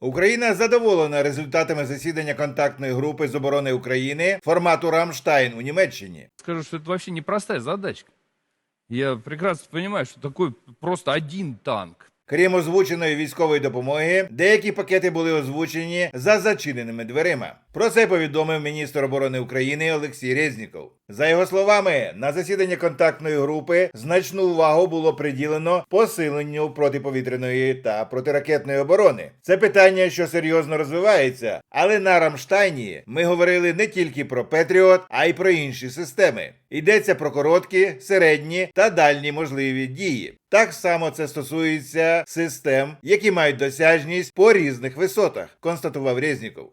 Україна задоволена результатами засідання контактної групи з оборони України формату Рамштайн у Німеччині. Скажу, що це взагалі непроста задачка. Я прекрасно розумію, що такий просто один танк. Крім озвученої військової допомоги, деякі пакети були озвучені за зачиненими дверима. Про це повідомив міністр оборони України Олексій Резніков. За його словами, на засіданні контактної групи значну увагу було приділено посиленню протиповітряної та протиракетної оборони. Це питання, що серйозно розвивається, але на Рамштайні ми говорили не тільки про Петріот, а й про інші системи. Йдеться про короткі, середні та дальні можливі дії. Так само це стосується систем, які мають досяжність по різних висотах, констатував Резніков.